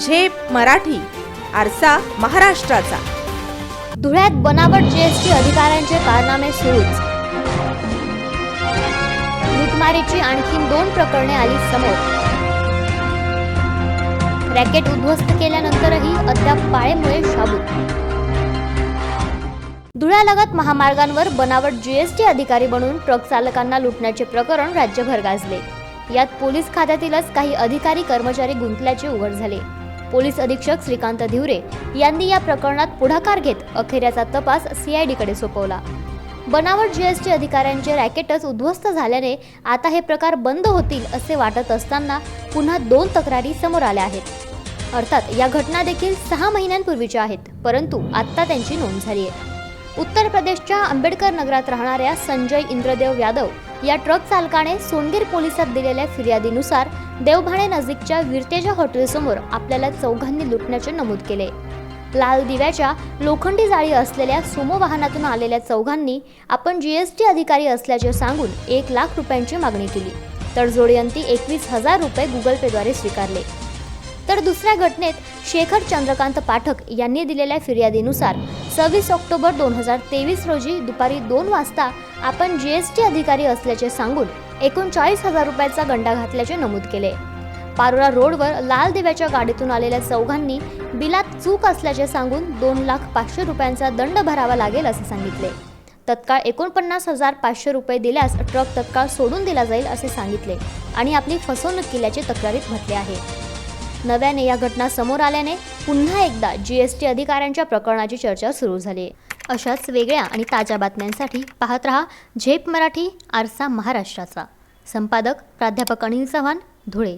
झेप मराठी आरसा महाराष्ट्राचा. धुळ्यात बनावट जीएसटी अधिकाऱ्यांचे कारनामे सुरूच. लुटमारीची आणखी दोन प्रकरणे आली समोर. रॅकेट उद्ध्वस्त केल्यानंतरही अद्याप पाळेमुळे शाबूत. धुळ्यालगत महामार्गांवर बनावट जीएसटी अधिकारी बनून ट्रक चालकांना लुटण्याचे प्रकरण राज्यभर गाजले. यात पोलीस खात्यातीलच काही अधिकारी कर्मचारी गुंतल्याचे उघड झाले. पोलीस अधीक्षक श्रीकांत धिवरे यांनी या प्रकरणात पुढाकार घेत अखेर तपास सीआयडीकडे सोपवला. बनावट जीएसटी अधिकाऱ्यांचे रॅकेटच उद्ध्वस्त झाल्याने आता हे प्रकार बंद होतील असे वाटत असताना पुन्हा दोन तक्रारी समोर आल्या आहेत. अर्थात या घटना देखील सहा महिन्यांपूर्वीच्या आहेत परंतु आत्ता त्यांची नोंद झाली आहे उत्तर प्रदेशच्या आंबेडकर नगरात राहणाऱ्या संजय इंद्रदेव यादव या ट्रक चालकाने सोनगीर पोलिसात दिलेल्या फिर्यादीनुसार देवभाणे नजीकच्या विरतेजा हॉटेलसमोर आपल्याला चौघांनी लुटण्याचे नमूद केले. लाल दिव्याच्या लोखंडी जाळी असलेल्या सुमो वाहनातून आलेल्या चौघांनी आपण जीएसटी अधिकारी असल्याचे सांगून एक लाख रुपयांची मागणी केली. तर जोडयंती एकवीस हजार रुपये गुगल पेद्वारे स्वीकारले. तर दुसऱ्या घटनेत शेखर चंद्रकांत पाठक यांनी दिलेल्या फिर्यादीनुसार सव्वीस ऑक्टोबर दोन हजार तेवीस रोजी दुपारी दोन वाजता आपण जी एस टी अधिकारी असल्याचे सांगून एकोणचाळीस हजार रुपयाचा गंडा घातल्याचे नमूद केले. पारोरा रोडवर लाल दिव्याच्या गाडीतून आलेल्या चौघांनी बिलात चूक असल्याचे सांगून दोन लाख पाचशे रुपयांचा दंड भरावा लागेल असे सांगितले. तत्काळ एकोणपन्नास हजार पाचशे रुपये दिल्यास ट्रक तत्काळ सोडून दिला जाईल असे सांगितले आणि आपली फसवणूक केल्याचे तक्रारीत म्हटले आहे. नव्याने या घटना समोर आल्याने पुन्हा एकदा जीएसटी अधिकाऱ्यांच्या प्रकरणाची चर्चा सुरू झाली. आहे अशाच वेगळ्या आणि ताज्या बातम्यांसाठी पाहत रहा झेप मराठी आरसा महाराष्ट्राचा. संपादक प्राध्यापक अनिल चव्हाण धुळे.